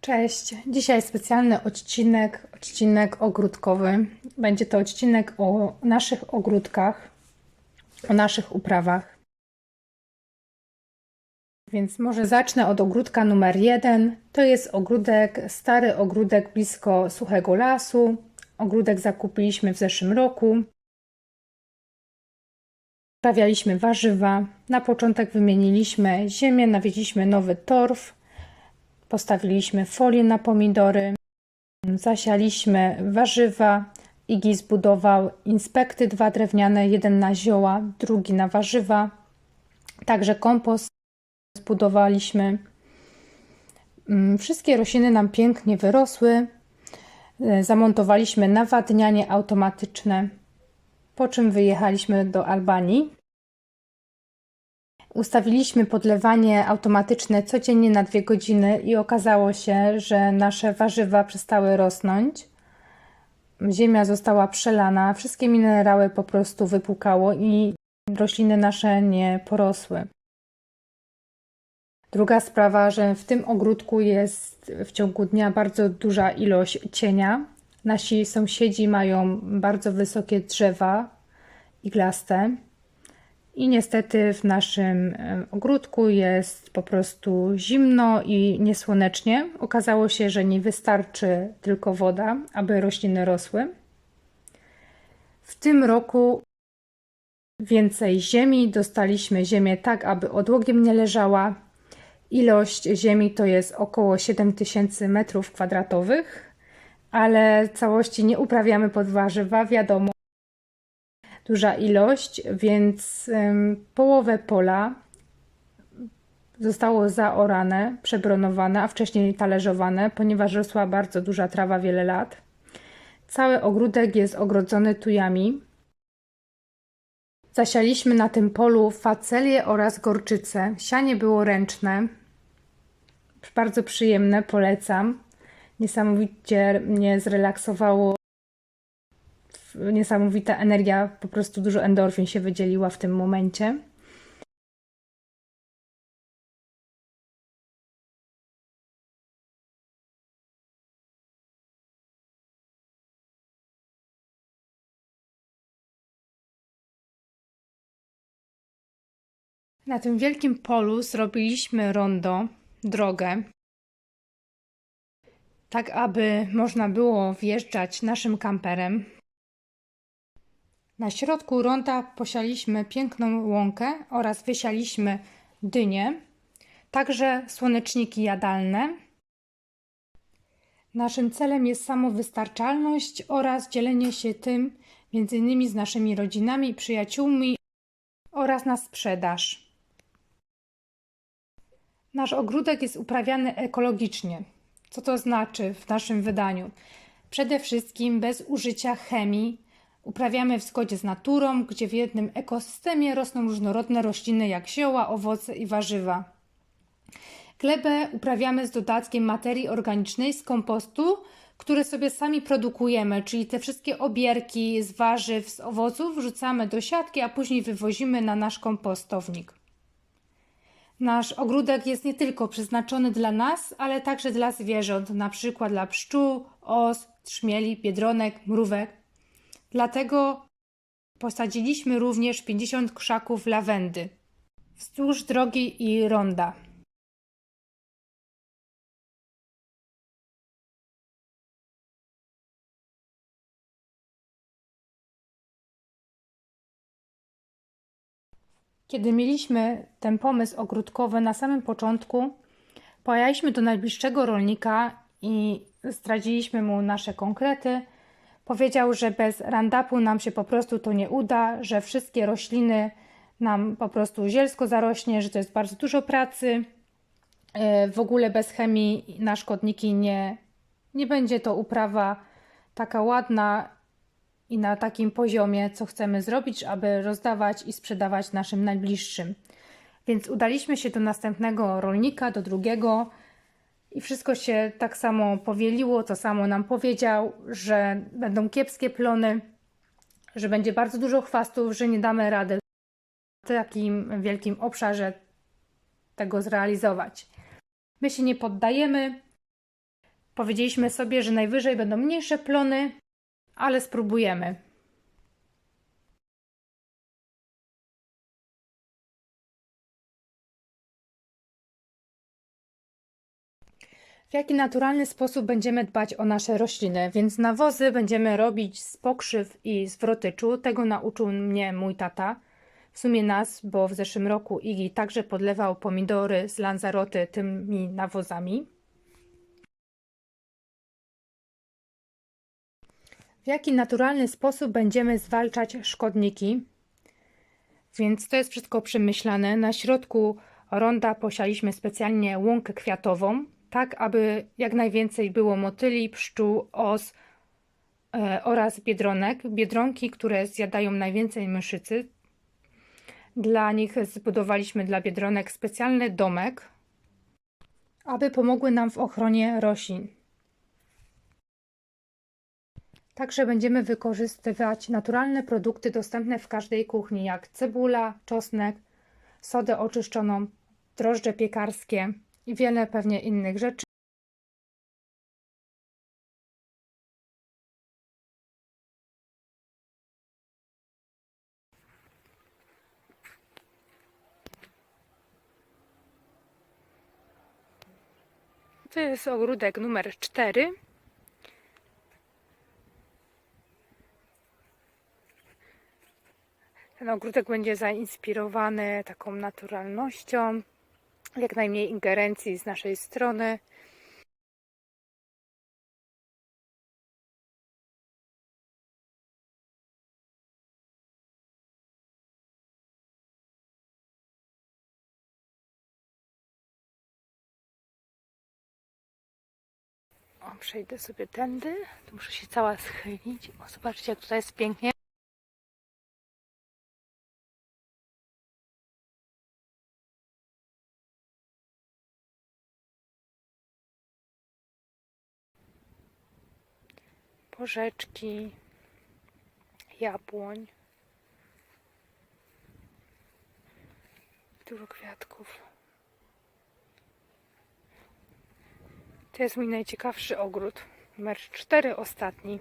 Cześć, dzisiaj specjalny odcinek, odcinek ogródkowy. Będzie to odcinek o naszych ogródkach, o naszych uprawach. Więc może zacznę od ogródka numer jeden. To jest ogródek, stary ogródek blisko suchego lasu. Ogródek zakupiliśmy w zeszłym roku. Uprawialiśmy warzywa. Na początek wymieniliśmy ziemię, nawieźliśmy nowy torf. Postawiliśmy folię na pomidory, zasialiśmy warzywa. Igi zbudował inspekty dwa drewniane, jeden na zioła, drugi na warzywa. Także kompost zbudowaliśmy. Mm, Wszystkie rośliny nam pięknie wyrosły. E, Zamontowaliśmy nawadnianie automatyczne, po czym wyjechaliśmy do Albanii. Ustawiliśmy podlewanie automatyczne codziennie na dwie godziny i okazało się, że nasze warzywa przestały rosnąć. Ziemia została przelana, wszystkie minerały po prostu wypukało i rośliny nasze nie porosły. Druga sprawa, że w tym ogródku jest w ciągu dnia bardzo duża ilość cienia. Nasi sąsiedzi mają bardzo wysokie drzewa iglaste. I niestety w naszym e, ogródku jest po prostu zimno i niesłonecznie. Okazało się, że nie wystarczy tylko woda, aby rośliny rosły. W tym roku więcej ziemi. Dostaliśmy ziemię tak, aby odłogiem nie leżała. Ilość ziemi to jest około 7000 m2, ale całości nie uprawiamy pod warzywa, wiadomo duża ilość, więc połowę pola zostało zaorane, przebronowane, a wcześniej talerzowane, ponieważ rosła bardzo duża trawa wiele lat. Cały ogródek jest ogrodzony tujami. Zasialiśmy na tym polu facelię oraz gorczycę. Sianie było ręczne. Bardzo przyjemne, polecam. Niesamowicie mnie zrelaksowało niesamowita energia, po prostu dużo endorfin się wydzieliła w tym momencie. Na tym wielkim polu zrobiliśmy rondo, drogę, tak aby można było wjeżdżać naszym kamperem. Na środku ronda posialiśmy piękną łąkę oraz wysialiśmy dynie, także słoneczniki jadalne. Naszym celem jest samowystarczalność oraz dzielenie się tym między innymi z naszymi rodzinami przyjaciółmi oraz na sprzedaż. Nasz ogródek jest uprawiany ekologicznie. Co to znaczy w naszym wydaniu? Przede wszystkim bez użycia chemii, Uprawiamy w zgodzie z naturą, gdzie w jednym ekosystemie rosną różnorodne rośliny jak zioła, owoce i warzywa. Glebę uprawiamy z dodatkiem materii organicznej z kompostu, które sobie sami produkujemy, czyli te wszystkie obierki z warzyw, z owoców wrzucamy do siatki, a później wywozimy na nasz kompostownik. Nasz ogródek jest nie tylko przeznaczony dla nas, ale także dla zwierząt, na przykład dla pszczół, os, trzmieli, biedronek, mrówek. Dlatego posadziliśmy również 50 krzaków lawendy wzdłuż drogi i ronda. Kiedy mieliśmy ten pomysł ogródkowy na samym początku, pojechaliśmy do najbliższego rolnika i zdradziliśmy mu nasze konkrety. Powiedział, że bez randapu nam się po prostu to nie uda, że wszystkie rośliny nam po prostu zielsko zarośnie, że to jest bardzo dużo pracy. E, w ogóle bez chemii na szkodniki nie, nie będzie to uprawa taka ładna i na takim poziomie, co chcemy zrobić, aby rozdawać i sprzedawać naszym najbliższym. Więc udaliśmy się do następnego rolnika, do drugiego. I wszystko się tak samo powieliło, to samo nam powiedział, że będą kiepskie plony, że będzie bardzo dużo chwastów, że nie damy rady w takim wielkim obszarze tego zrealizować. My się nie poddajemy, Powiedzieliśmy sobie, że najwyżej będą mniejsze plony, ale spróbujemy. W jaki naturalny sposób będziemy dbać o nasze rośliny, więc nawozy będziemy robić z pokrzyw i z wrotyczu. Tego nauczył mnie mój tata. W sumie nas, bo w zeszłym roku Igi także podlewał pomidory z Lanzaroty tymi nawozami. W jaki naturalny sposób będziemy zwalczać szkodniki? Więc to jest wszystko przemyślane. Na środku ronda posialiśmy specjalnie łąkę kwiatową, tak aby jak najwięcej było motyli, pszczół, os e, oraz biedronek. Biedronki, które zjadają najwięcej myszycy. Dla nich zbudowaliśmy dla biedronek specjalny domek, aby pomogły nam w ochronie roślin. Także będziemy wykorzystywać naturalne produkty dostępne w każdej kuchni, jak cebula, czosnek, sodę oczyszczoną, drożdże piekarskie i wiele pewnie innych rzeczy. To jest ogródek numer 4. Ten ogródek będzie zainspirowany taką naturalnością, jak najmniej ingerencji z naszej strony. Przejdę sobie tędy. Tu muszę się cała schylić. O, zobaczcie, jak tutaj jest pięknie. Porzeczki, jabłoń. Dużo kwiatków. To jest mój najciekawszy ogród. Numer 4 ostatni.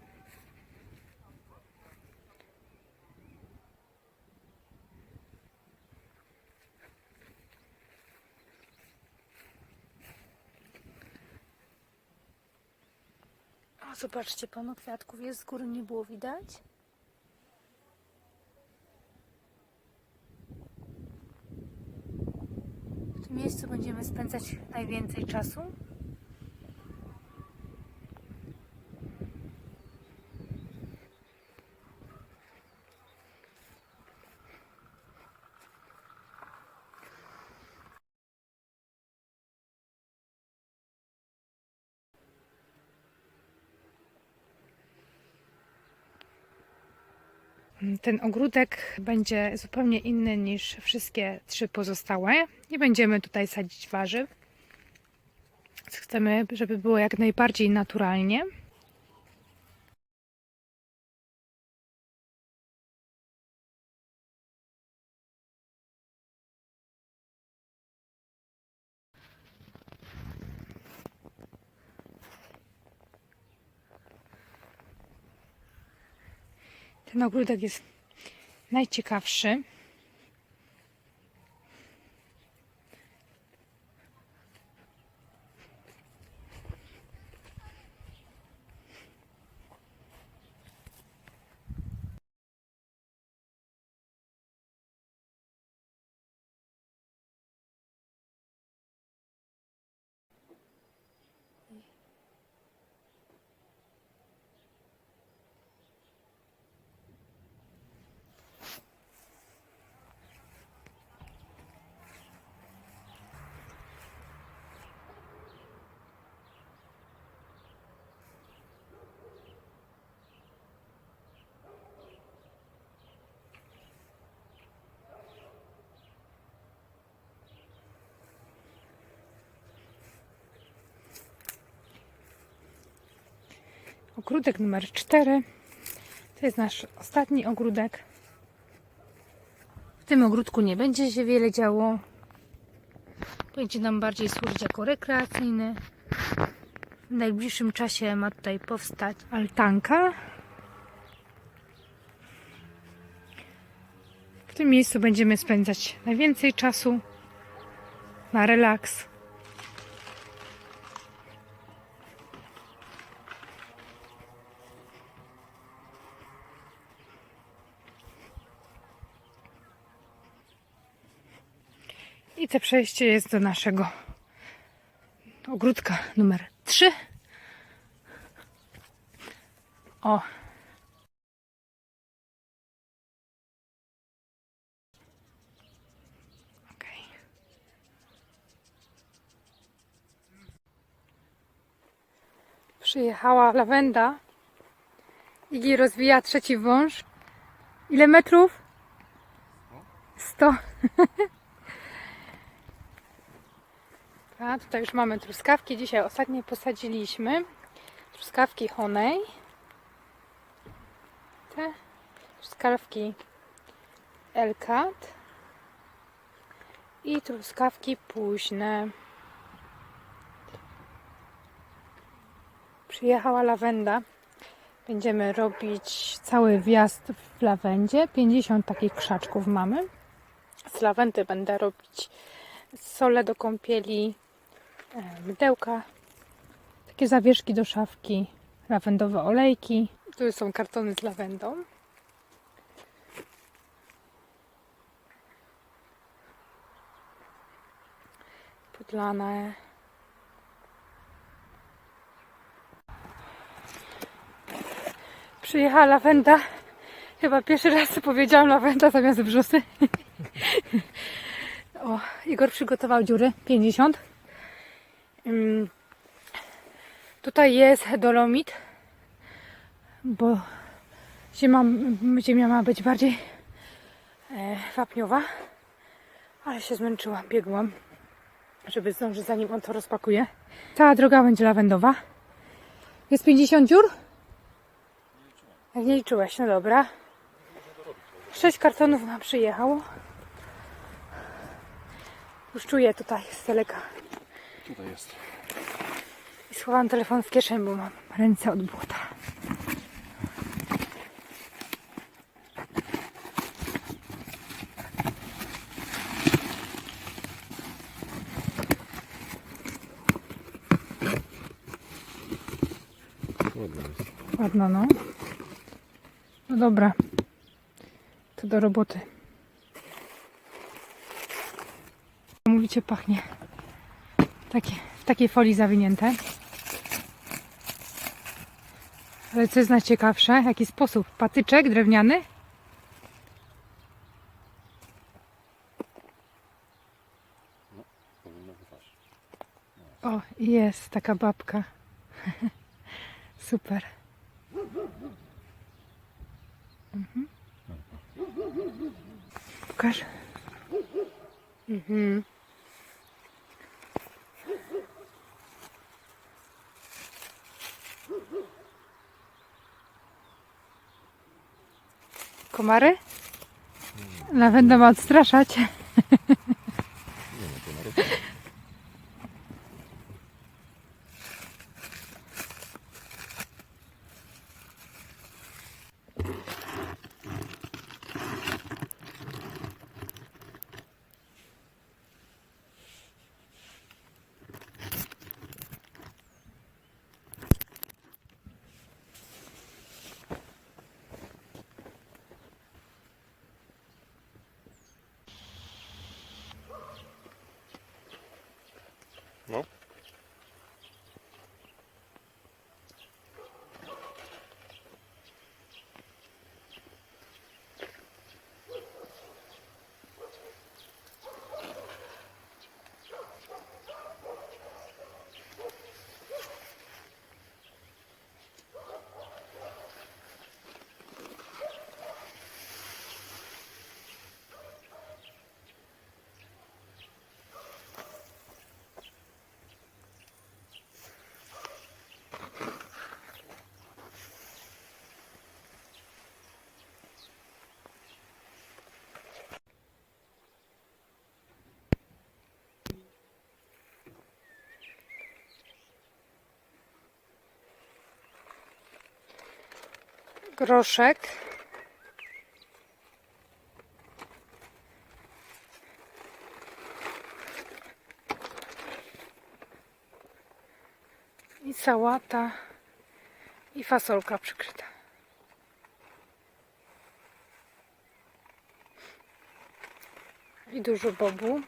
Zobaczcie, pełno kwiatków jest z góry, nie było widać. W tym miejscu będziemy spędzać najwięcej czasu. Ten ogródek będzie zupełnie inny niż wszystkie trzy pozostałe. Nie będziemy tutaj sadzić warzyw. Chcemy, żeby było jak najbardziej naturalnie. Ten ogródek jest najciekawszy. Ogródek numer 4. To jest nasz ostatni ogródek. W tym ogródku nie będzie się wiele działo. Będzie nam bardziej służyć jako rekreacyjny. W najbliższym czasie ma tutaj powstać altanka. W tym miejscu będziemy spędzać najwięcej czasu na relaks. To przejście jest do naszego ogródka numer 3. O. Okej. Przyjechała lawenda i rozwija trzeci wąż. Ile metrów? 100. A tutaj już mamy truskawki. Dzisiaj ostatnie posadziliśmy. Truskawki Honej. Te truskawki Elkat. I truskawki późne. Przyjechała lawenda. Będziemy robić cały wjazd w lawendzie. 50 takich krzaczków mamy. Z lawendy będę robić sole do kąpieli, mydełka, takie zawieszki do szafki, lawendowe olejki. Tu są kartony z lawendą. Podlane. Przyjechała lawenda. Chyba pierwszy raz powiedziałam lawenda zamiast brzosy. O, Igor przygotował dziury 50. Ym, Tutaj jest dolomit, bo ziemia, ziemia ma być bardziej e, wapniowa, ale się zmęczyłam, biegłam, żeby zdążyć zanim on to rozpakuje. Cała droga będzie lawendowa. Jest 50 dziur? Jak nie liczyłeś, no dobra. Sześć kartonów nam przyjechało. Już czuję tutaj z daleka. Tutaj jest. I schowałam telefon w kieszeni, bo mam ręce od błota. Jest. Ładno, no. No dobra. To do roboty. Mówicie, pachnie. Takie, w takiej folii zawinięte. Ale co jest najciekawsze, jaki sposób? Patyczek drewniany? O, jest taka babka. Super. Mhm. Pokaż. Mhm. Komary? Lawenda ma odstraszać. groszek. I sałata. I fasolka przykryta. I dużo bobu.